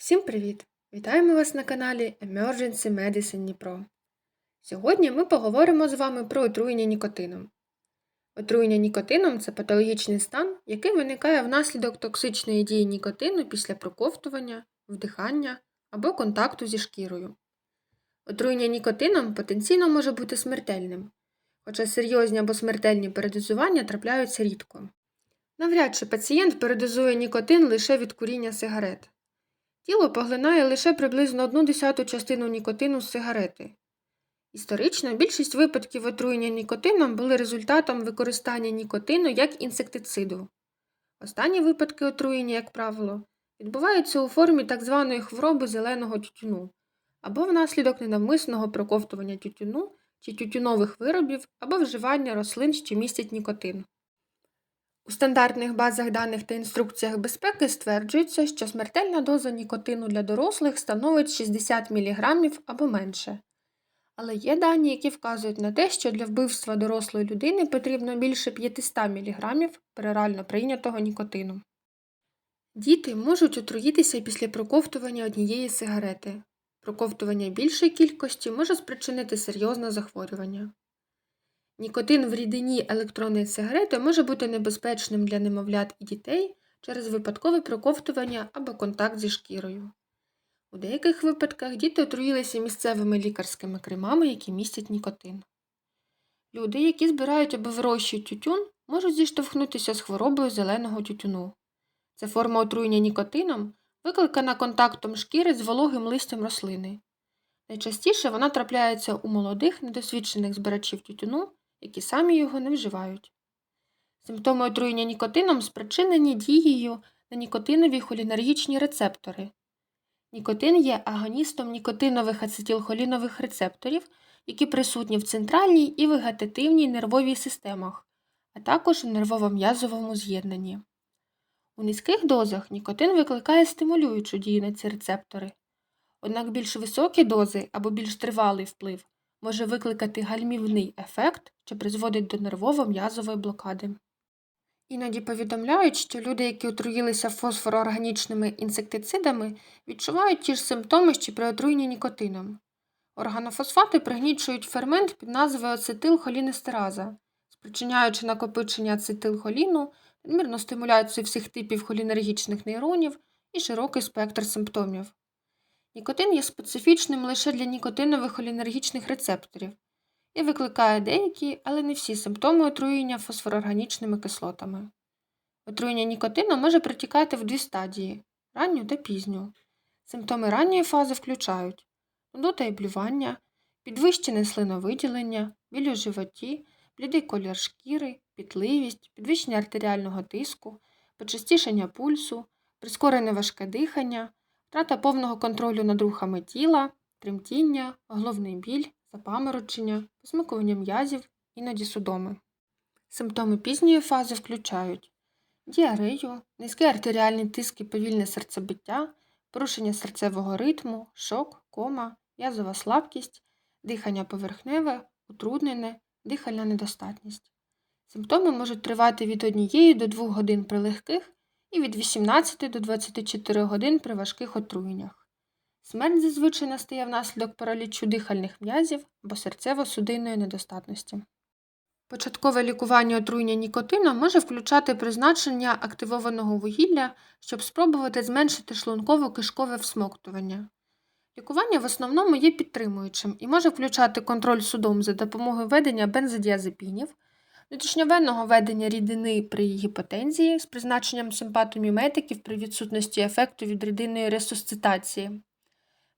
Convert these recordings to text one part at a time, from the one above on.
Всім привіт! Вітаємо вас на каналі Emergency Medicine Дніпро. Сьогодні ми поговоримо з вами про отруєння нікотином. Отруєння нікотином це патологічний стан, який виникає внаслідок токсичної дії нікотину після проковтування, вдихання або контакту зі шкірою. Отруєння нікотином потенційно може бути смертельним, хоча серйозні або смертельні передозування трапляються рідко. Навряд чи пацієнт передозує нікотин лише від куріння сигарет. Тіло поглинає лише приблизно одну десяту частину нікотину з сигарети. Історично більшість випадків отруєння нікотином були результатом використання нікотину як інсектициду. Останні випадки отруєння, як правило, відбуваються у формі так званої хвороби зеленого тютюну або внаслідок ненавмисного проковтування тютюну чи тютюнових виробів або вживання рослин, що містять нікотин. У стандартних базах даних та інструкціях безпеки стверджується, що смертельна доза нікотину для дорослих становить 60 мг або менше. Але є дані, які вказують на те, що для вбивства дорослої людини потрібно більше 500 мг перорально прийнятого нікотину. Діти можуть отруїтися після проковтування однієї сигарети. Проковтування більшої кількості може спричинити серйозне захворювання. Нікотин в рідині електронної сигарети може бути небезпечним для немовлят і дітей через випадкове проковтування або контакт зі шкірою. У деяких випадках діти отруїлися місцевими лікарськими кремами, які містять нікотин. Люди, які збирають або вирощують тютюн, можуть зіштовхнутися з хворобою зеленого тютюну. Це форма отруєння нікотином, викликана контактом шкіри з вологим листям рослини. Найчастіше вона трапляється у молодих, недосвідчених збирачів тютюну які самі його не вживають. Симптоми отруєння нікотином спричинені дією на нікотинові холінергічні рецептори. Нікотин є агоністом нікотинових ацетилхолінових рецепторів, які присутні в центральній і вегетативній нервовій системах, а також у нервово-м'язовому з'єднанні. У низьких дозах нікотин викликає стимулюючу дію на ці рецептори, однак більш високі дози або більш тривалий вплив може викликати гальмівний ефект, що призводить до нервово-м'язової блокади. Іноді повідомляють, що люди, які отруїлися фосфороорганічними інсектицидами, відчувають ті ж симптоми, що при отруєнні нікотином. Органофосфати пригнічують фермент під назвою ацетилхолінестераза, спричиняючи накопичення ацетилхоліну, надмірну стимуляцію всіх типів холінергічних нейронів і широкий спектр симптомів. Нікотин є специфічним лише для нікотинових холінергічних рецепторів і викликає деякі, але не всі симптоми отруєння фосфорорганічними кислотами. Отруєння нікотину може протікати в дві стадії ранню та пізню. Симптоми ранньої фази включають нудота і блювання, підвищене слиновиділення, біль у животі, блідий колір шкіри, пітливість, підвищення артеріального тиску, почастішення пульсу, прискорене важке дихання втрата повного контролю над рухами тіла, тремтіння, головний біль, запаморочення, посмикування м'язів, іноді судоми. Симптоми пізньої фази включають діарею, низький артеріальний тиск і повільне серцебиття, порушення серцевого ритму, шок, кома, м'язова слабкість, дихання поверхневе, утруднене, дихальна недостатність. Симптоми можуть тривати від 1 до 2 годин при легких і від 18 до 24 годин при важких отруєннях. Смерть зазвичай настає внаслідок паралічу дихальних м'язів або серцево-судинної недостатності. Початкове лікування отруєння нікотином може включати призначення активованого вугілля, щоб спробувати зменшити шлунково-кишкове всмоктування. Лікування в основному є підтримуючим і може включати контроль судом за допомогою ведення бензодіазепінів, внутрішньовенного ведення рідини при гіпотензії з призначенням симпатоміметиків при відсутності ефекту від рідинної ресусцитації,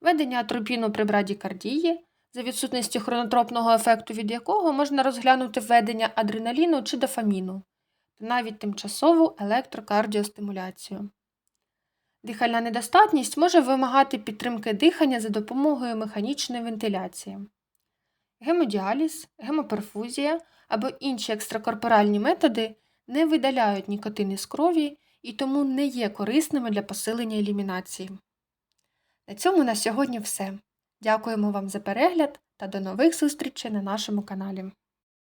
ведення атропіну при брадікардії, за відсутністю хронотропного ефекту від якого можна розглянути введення адреналіну чи дофаміну, та навіть тимчасову електрокардіостимуляцію. Дихальна недостатність може вимагати підтримки дихання за допомогою механічної вентиляції. Гемодіаліз, гемоперфузія або інші екстракорпоральні методи не видаляють нікотин із крові і тому не є корисними для посилення елімінації. На цьому на сьогодні все. Дякуємо вам за перегляд та до нових зустрічей на нашому каналі.